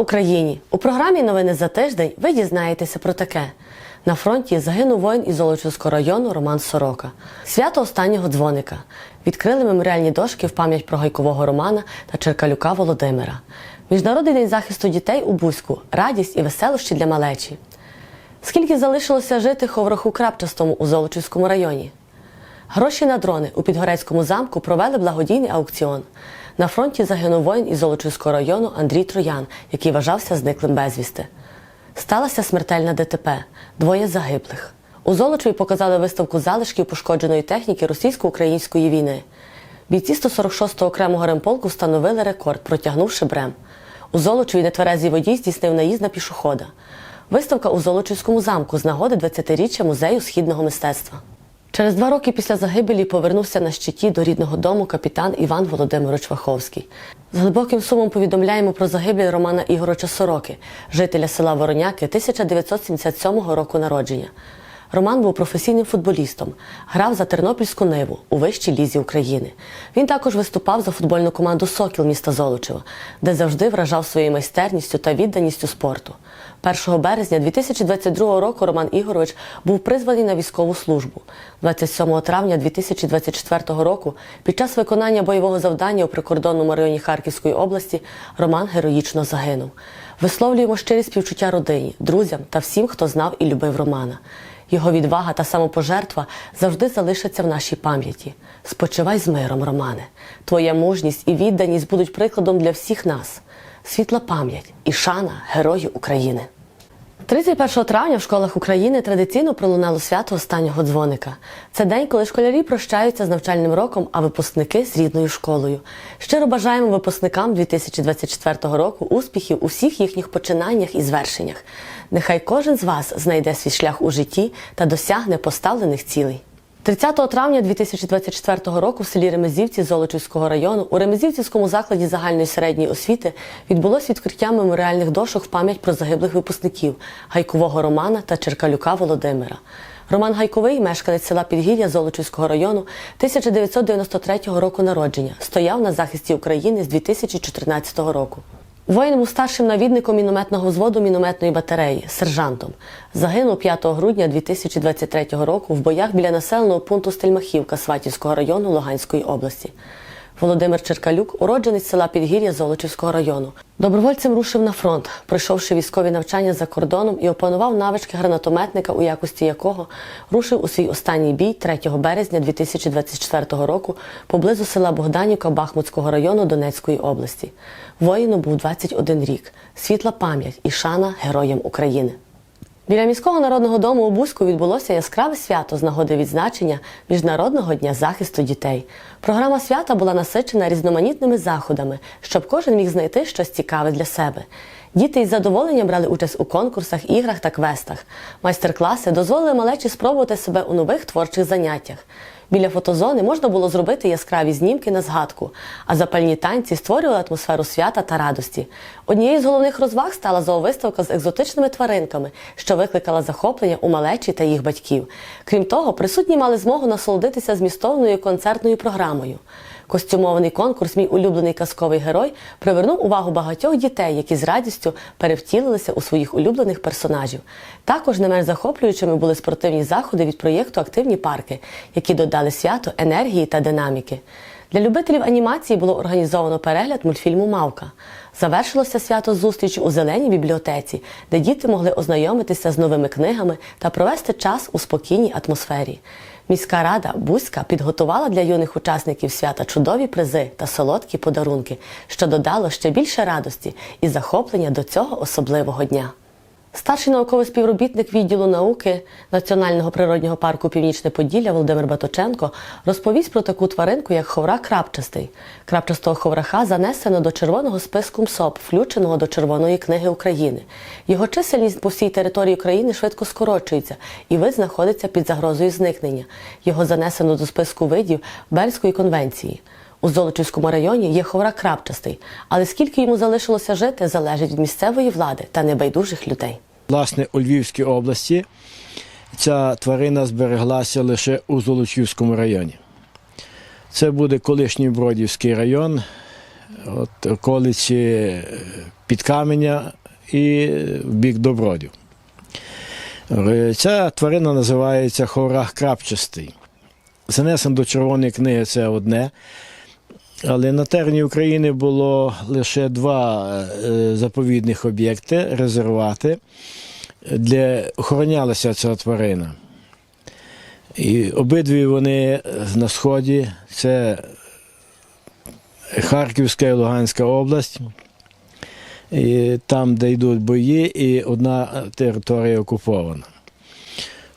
Україні! У програмі Новини за тиждень ви дізнаєтеся про таке. На фронті загинув воїн із Золочівського району Роман Сорока. Свято останнього дзвоника. Відкрили меморіальні дошки в пам'ять про гайкового Романа та Черкалюка Володимира. Міжнародний день захисту дітей у Бузьку. Радість і веселощі для малечі. Скільки залишилося жити ховраху Крапчастому у Золочівському районі? Гроші на дрони у Підгорецькому замку провели благодійний аукціон. На фронті загинув воїн із Золочівського району Андрій Троян, який вважався зниклим безвісти. Сталася смертельна ДТП, двоє загиблих. У Золочеві показали виставку залишків пошкодженої техніки російсько-української війни. Бійці 146-го окремого ремполку встановили рекорд, протягнувши брем. У Золочеві нетверезий водій здійснив наїзд на пішохода. Виставка у Золочівському замку з нагоди 20-річчя музею східного мистецтва. Через два роки після загибелі повернувся на щиті до рідного дому капітан Іван Володимирович Ваховський. З глибоким сумом повідомляємо про загибель Романа Ігороча Сороки, жителя села Вороняки 1977 року народження. Роман був професійним футболістом, грав за Тернопільську ниву у вищій лізі України. Він також виступав за футбольну команду Сокіл міста Золочева, де завжди вражав своєю майстерністю та відданістю спорту. 1 березня 2022 року Роман Ігорович був призваний на військову службу. 27 травня 2024 року під час виконання бойового завдання у прикордонному районі Харківської області Роман героїчно загинув. Висловлюємо щирі співчуття родині, друзям та всім, хто знав і любив Романа. Його відвага та самопожертва завжди залишаться в нашій пам'яті. Спочивай з миром, Романе. Твоя мужність і відданість будуть прикладом для всіх нас. Світла пам'ять і шана Герою України. 31 травня в школах України традиційно пролунало свято останнього дзвоника. Це день, коли школярі прощаються з навчальним роком, а випускники з рідною школою. Щиро бажаємо випускникам 2024 року успіхів у всіх їхніх починаннях і звершеннях. Нехай кожен з вас знайде свій шлях у житті та досягне поставлених цілей. 30 травня 2024 року в селі Ремезівці Золочівського району у Ремезівцівському закладі загальної середньої освіти відбулось відкриття меморіальних дошок в пам'ять про загиблих випускників Гайкового Романа та Черкалюка Володимира. Роман Гайковий, мешканець села Підгір'я Золочівського району 1993 року народження, стояв на захисті України з 2014 року. Воїн був старшим навідником мінометного взводу мінометної батареї, сержантом. Загинув 5 грудня 2023 року в боях біля населеного пункту Стельмахівка Сватівського району Луганської області. Володимир Черкалюк, уродженець села Підгір'я Золочівського району. Добровольцем рушив на фронт, пройшовши військові навчання за кордоном і опанував навички гранатометника, у якості якого рушив у свій останній бій 3 березня 2024 року поблизу села Богданівка Бахмутського району Донецької області. Воїну був 21 рік. Світла пам'ять і шана героям України. Біля міського народного дому у Бузьку відбулося яскраве свято з нагоди відзначення Міжнародного дня захисту дітей. Програма свята була насичена різноманітними заходами, щоб кожен міг знайти щось цікаве для себе. Діти із задоволенням брали участь у конкурсах, іграх та квестах. Майстер-класи дозволили малечі спробувати себе у нових творчих заняттях. Біля фотозони можна було зробити яскраві знімки на згадку, а запальні танці створювали атмосферу свята та радості. Однією з головних розваг стала зоовиставка з екзотичними тваринками, що викликала захоплення у малечі та їх батьків. Крім того, присутні мали змогу насолодитися змістовною концертною програмою. Костюмований конкурс Мій улюблений казковий герой привернув увагу багатьох дітей, які з радістю перевтілилися у своїх улюблених персонажів. Також не менш захоплюючими були спортивні заходи від проєкту Активні парки, які додали свято енергії та динаміки. Для любителів анімації було організовано перегляд мультфільму Мавка. Завершилося свято зустрічі у зеленій бібліотеці, де діти могли ознайомитися з новими книгами та провести час у спокійній атмосфері. Міська рада Бузька підготувала для юних учасників свята чудові призи та солодкі подарунки, що додало ще більше радості і захоплення до цього особливого дня. Старший науковий співробітник відділу науки Національного природнього парку Північне Поділля Володимир Баточенко розповість про таку тваринку, як ховра крапчастий. Крапчастого ховраха занесено до червоного списку МСОП, включеного до Червоної книги України. Його чисельність по всій території країни швидко скорочується, і вид знаходиться під загрозою зникнення. Його занесено до списку видів Бельської конвенції. У Золочівському районі є ховра крапчастий, але скільки йому залишилося жити, залежить від місцевої влади та небайдужих людей. Власне, у Львівській області ця тварина збереглася лише у Золочівському районі. Це буде колишній Бродівський район, от околиці е, Підкаменя і в бік Добродів. Е, Ця тварина називається хорах крапчастий. Занесен до Червоної книги це одне. Але на терені України було лише два е, заповідних об'єкти, резервати, де охоронялася ця тварина. І обидві вони на сході це Харківська і Луганська область. І там, де йдуть бої, і одна територія окупована.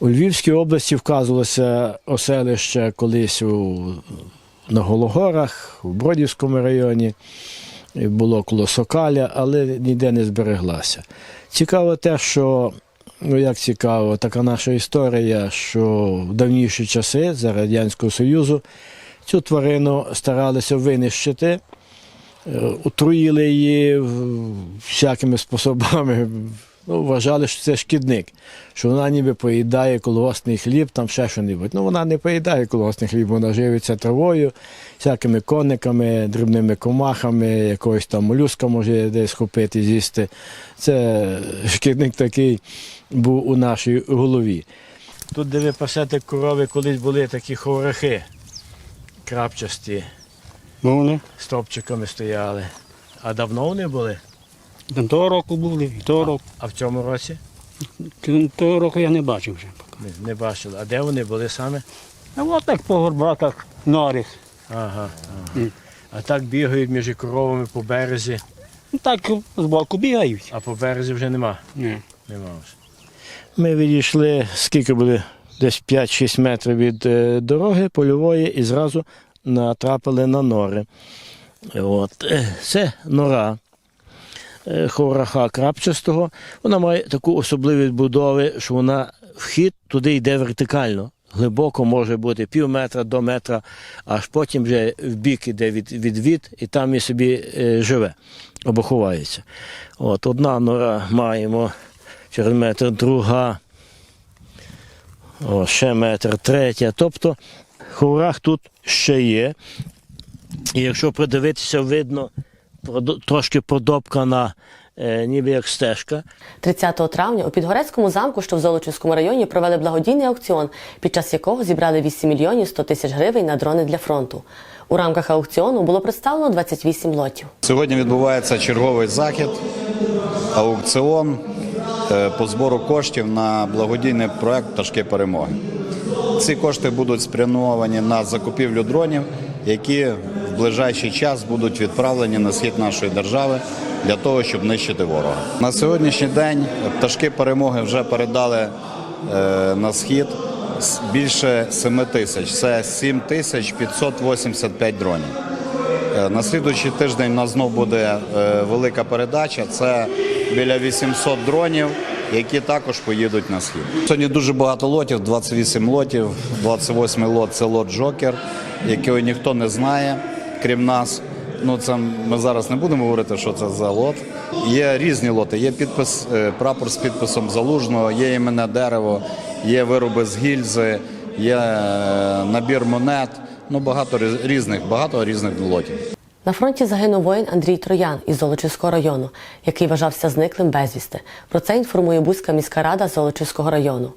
У Львівській області вказувалося оселище колись у, на Гологорах, у Бродівському районі, було коло Сокаля, але ніде не збереглася. Цікаво те, що, ну як цікаво, така наша історія, що в давніші часи за Радянського Союзу цю тварину старалися винищити. Е, Отруїли її всякими способами. Ну, вважали, що це шкідник, що вона ніби поїдає колгоспний хліб, там ще що-небудь. Ну, вона не поїдає колгоспний хліб, вона живиться травою, всякими кониками, дрібними комахами, якогось там молюска може десь схопити, з'їсти. Це шкідник такий був у нашій голові. Тут, де ви пасете корови, колись були такі хворахи крапчасті Ну, вони стовпчиками стояли. А давно вони були? Там того року були, і того року. А в цьому році? Того року я не бачив вже. Не, не бачили. А де вони були саме? А от так по горбаках, норих. Ага. ага. А так бігають між коровами по березі, Ну, Так збоку бігають. а по березі вже нема. Ні. Нема вже. Ми відійшли, скільки були? Десь 5-6 метрів від е, дороги польової і зразу натрапили на нори. От. е, Це нора ховраха крапчастого. Вона має таку особливість будови, що вона вхід туди йде вертикально. Глибоко може бути пів метра до метра, аж потім вже в бік іде від, відвід, і там і собі е, живе або ховається. От, одна нора маємо через метр, друга, о, ще метр, третя. Тобто ховрах тут ще є. І якщо придивитися, видно трошки продопкана, е, ніби як стежка. 30 травня у Підгорецькому замку, що в Золочівському районі, провели благодійний аукціон, під час якого зібрали 8 мільйонів 100 тисяч гривень на дрони для фронту. У рамках аукціону було представлено 28 лотів. Сьогодні відбувається черговий захід, аукціон е, по збору коштів на благодійний проект Пташки перемоги. Ці кошти будуть спрямовані на закупівлю дронів, які ближайший час будуть відправлені на схід нашої держави для того, щоб нищити ворога. На сьогоднішній день пташки перемоги вже передали е, на схід більше 7 тисяч. Це 7 тисяч 585 дронів. Е, На слідуючий тиждень у нас знов буде е, велика передача. Це біля 800 дронів, які також поїдуть на схід. Сьогодні дуже багато лотів, 28 лотів. 28 лот це лот Джокер, якого ніхто не знає, крім нас. Ну, це ми зараз не будемо говорити, що це за лот. Є різні лоти. Є підпис, е, прапор з підписом залужного, є імене дерево, є вироби з гільзи, є е, набір монет. Ну багато різних, багато різних лотів. На фронті загинув воїн Андрій Троян із Золочівського району, який вважався зниклим безвісти. Про це інформує Бузька міська рада Золочівського району.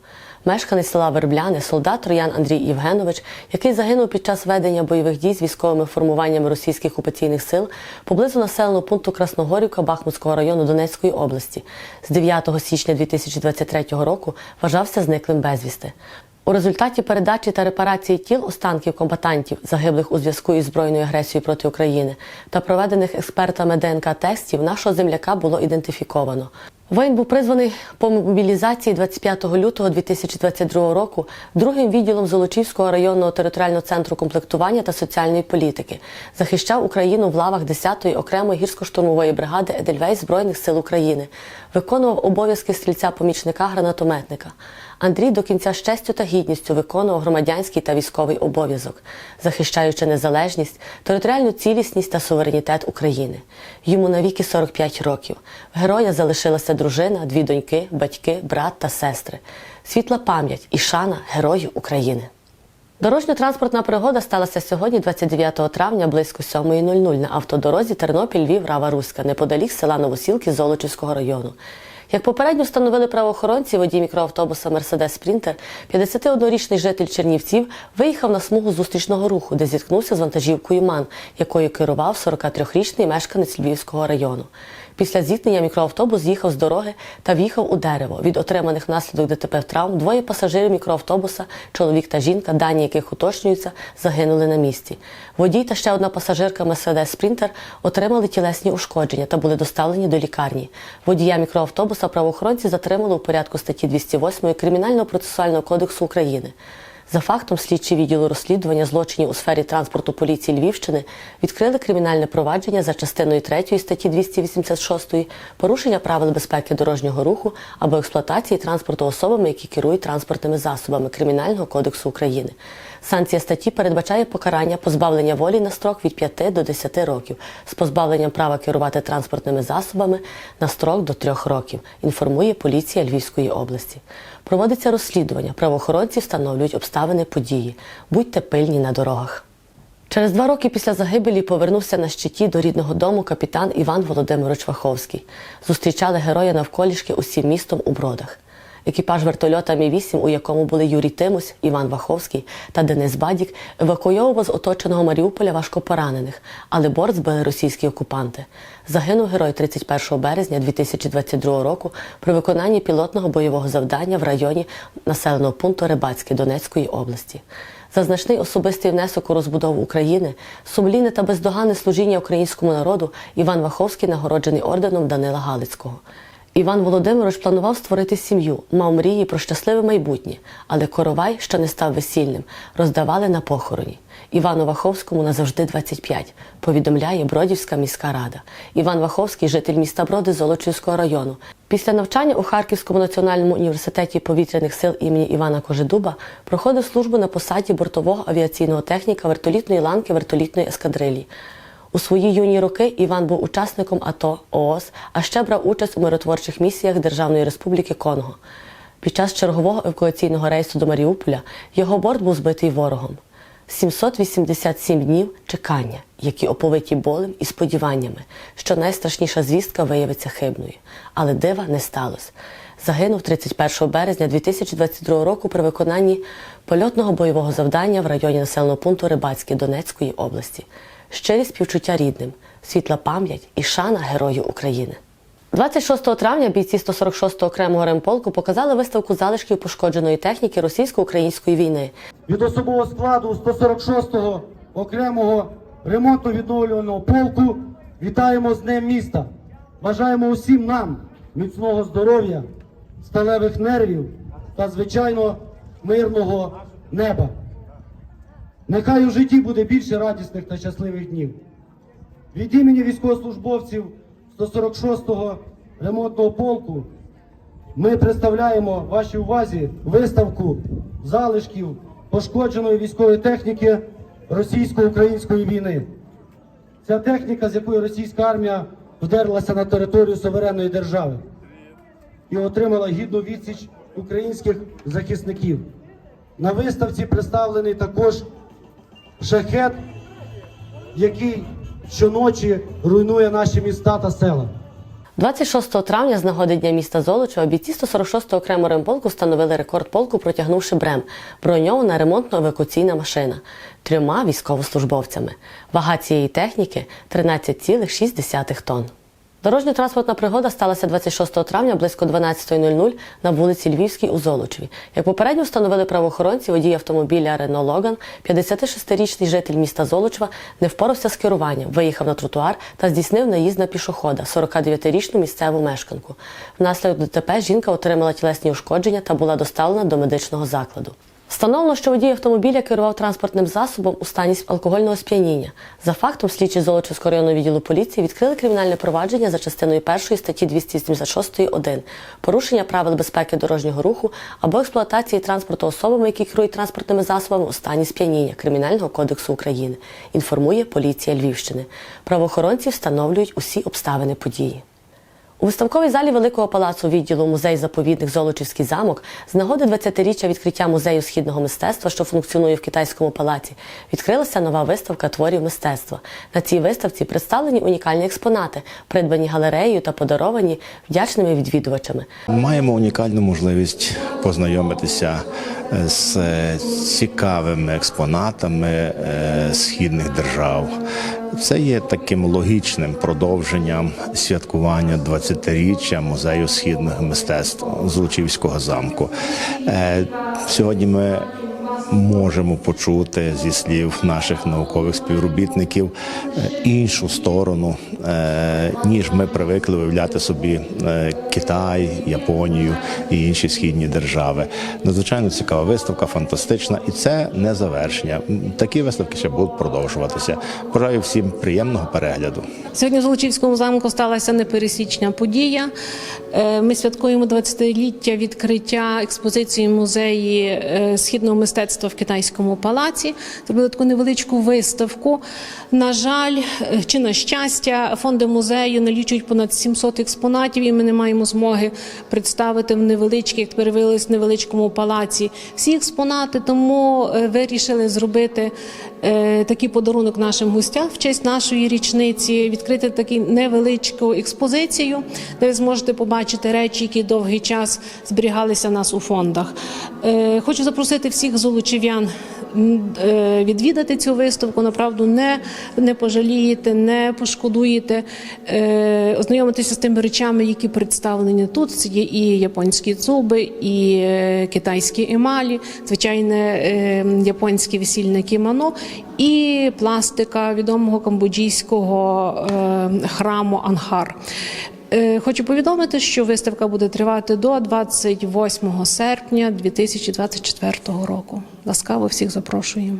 Мешканець села Вербляни, солдат Троян Андрій Євгенович, який загинув під час ведення бойових дій з військовими формуваннями російських окупаційних сил поблизу населеного пункту Красногорівка Бахмутського району Донецької області, з 9 січня 2023 року вважався зниклим безвісти. У результаті передачі та репарації тіл останків комбатантів, загиблих у зв'язку із збройною агресією проти України, та проведених експертами ДНК тестів нашого земляка було ідентифіковано. Воїн був призваний по мобілізації 25 лютого 2022 року другим відділом Золочівського районного територіального центру комплектування та соціальної політики. Захищав Україну в лавах 10-ї окремої гірсько-штурмової бригади Едельвейс Збройних сил України. Виконував обов'язки стрільця-помічника гранатометника. Андрій до кінця з честю та гідністю виконував громадянський та військовий обов'язок, захищаючи незалежність, територіальну цілісність та суверенітет України. Йому навіки 45 років. В героя залишилася дружина, дві доньки, батьки, брат та сестри. Світла пам'ять і шана герою України. Дорожньо-транспортна пригода сталася сьогодні, 29 травня, близько 7.00 на автодорозі Тернопіль-Львів Рава Руська, неподалік села Новосілки Золочівського району. Як попередньо встановили правоохоронці, водій мікроавтобуса Мерседес Спрінтер, 51-річний житель Чернівців, виїхав на смугу зустрічного руху, де зіткнувся з вантажівкою МАН, якою керував 43-річний мешканець Львівського району. Після зіткнення мікроавтобус з'їхав з дороги та в'їхав у дерево. Від отриманих внаслідок ДТП травм двоє пасажирів мікроавтобуса, чоловік та жінка, дані яких уточнюються, загинули на місці. Водій та ще одна пасажирка Мерседес Спрінтер отримали тілесні ушкодження та були доставлені до лікарні. Водія мікроавтобуса правоохоронці затримали у порядку статті 208 Кримінального процесуального кодексу України. За фактом слідчі відділу розслідування злочинів у сфері транспорту поліції Львівщини відкрили кримінальне провадження за частиною 3 статті 286 порушення правил безпеки дорожнього руху або експлуатації транспорту особами, які керують транспортними засобами Кримінального кодексу України. Санкція статті передбачає покарання позбавлення волі на строк від 5 до 10 років з позбавленням права керувати транспортними засобами на строк до 3 років, інформує поліція Львівської області. Проводиться розслідування. Правоохоронці встановлюють обставини події. Будьте пильні на дорогах. Через два роки після загибелі повернувся на щиті до рідного дому капітан Іван Володимирович Ваховський. Зустрічали героя навколішки усім містом у бродах. Екіпаж вертольота Мі-8, у якому були Юрій Тимусь, Іван Ваховський та Денис Бадік, евакуйовував з оточеного Маріуполя важкопоранених, але борт збили російські окупанти. Загинув герой 31 березня 2022 року при виконанні пілотного бойового завдання в районі населеного пункту Рибацьке Донецької області. За значний особистий внесок у розбудову України, сумлінне та бездоганне служіння українському народу Іван Ваховський нагороджений орденом Данила Галицького. Іван Володимирович планував створити сім'ю, мав мрії про щасливе майбутнє, але коровай, що не став весільним, роздавали на похороні. Івану Ваховському назавжди 25, повідомляє Бродівська міська рада. Іван Ваховський, житель міста Броди Золочівського району. Після навчання у Харківському національному університеті повітряних сил імені Івана Кожедуба проходив службу на посаді бортового авіаційного техніка вертолітної ланки вертолітної ескадрилії. У свої юні роки Іван був учасником АТО ООС, а ще брав участь у миротворчих місіях Державної Республіки Конго. Під час чергового евакуаційного рейсу до Маріуполя його борт був збитий ворогом. 787 днів чекання, які оповиті болем і сподіваннями, що найстрашніша звістка виявиться хибною. Але дива не сталося. Загинув 31 березня 2022 року при виконанні польотного бойового завдання в районі населеного пункту Рибацьке Донецької області. Щирі співчуття рідним, світла пам'ять і шана Герою України. 26 травня бійці 146-го окремого ремполку показали виставку залишків пошкодженої техніки російсько-української війни. від особового складу 146-го окремого ремонтно-відновлювального полку вітаємо з Днем міста. Бажаємо усім нам міцного здоров'я, сталевих нервів та, звичайно, мирного неба. Нехай у житті буде більше радісних та щасливих днів. Від імені військовослужбовців 146-го ремонтного полку ми представляємо вашій увазі виставку залишків пошкодженої військової техніки російсько-української війни. Ця техніка, з якої російська армія вдерлася на територію суверенної держави і отримала гідну відсіч українських захисників. На виставці представлений також шахет, який щоночі руйнує наші міста та села. 26 травня з нагоди Дня міста Золочева бійці 146-го окремого ремполку встановили рекорд полку, протягнувши брем, броньована ремонтно-евакуаційна машина трьома військовослужбовцями. Вага цієї техніки 13,6 тонн. Дорожньо-транспортна пригода сталася 26 травня близько 12.00 на вулиці Львівській у Золочеві. Як попередньо встановили правоохоронці, водій автомобіля Рено Логан, 56-річний житель міста Золочева, не впорався з керуванням, виїхав на тротуар та здійснив наїзд на пішохода, 49-річну місцеву мешканку. Внаслідок ДТП жінка отримала тілесні ушкодження та була доставлена до медичного закладу. Встановлено, що водій автомобіля керував транспортним засобом у стані алкогольного сп'яніння. За фактом, слідчі Золочівського районного відділу поліції відкрили кримінальне провадження за частиною 1 статті 276.1 порушення правил безпеки дорожнього руху або експлуатації транспорту особами, які керують транспортними засобами у стані сп'яніння Кримінального кодексу України. Інформує поліція Львівщини. Правоохоронці встановлюють усі обставини події. У виставковій залі Великого палацу відділу музей заповідник Золочівський замок з нагоди 20-річчя відкриття музею східного мистецтва, що функціонує в китайському палаці, відкрилася нова виставка творів мистецтва. На цій виставці представлені унікальні експонати, придбані галереєю та подаровані вдячними відвідувачами. Маємо унікальну можливість познайомитися з е, цікавими експонатами е, східних держав. Це є таким логічним продовженням святкування 20-річчя музею східних мистецтв Злочівського замку. Е, Сьогодні ми можемо почути зі слів наших наукових співробітників е, іншу сторону, е, ніж ми привикли виявляти собі е, Китай, Японію і інші східні держави. Надзвичайно цікава виставка, фантастична, і це не завершення. Такі виставки ще будуть продовжуватися. Бажаю всім приємного перегляду. Сьогодні в Золочівському замку сталася непересічна подія. Ми святкуємо 20-ліття відкриття експозиції музеї східного мистецтва в китайському палаці. Зробили таку невеличку виставку. На жаль, е, чи на щастя, фонди музею налічують понад 700 експонатів, і ми не маємо змоги представити в невеличкій, як тепер виявилось, невеличкому палаці всі експонати. Тому е, вирішили зробити е, такий подарунок нашим гостям в честь нашої річниці, відкрити таку невеличку експозицію, де ви зможете побачити речі, які довгий час зберігалися у нас у фондах. Хочу запросити всіх золочів'ян м, е, відвідати цю виставку. Направду не, не пожалієте, не пошкодуєте, е, ознайомитися з тими речами, які представлені тут. Це є і японські цуби, і е, китайські емалі, звичайне японське весільне кімоно і пластика відомого камбоджійського храму Анхар. Е, Хочу повідомити, що виставка буде тривати до 28 серпня 2024 року. Ласкаво всіх запрошуємо.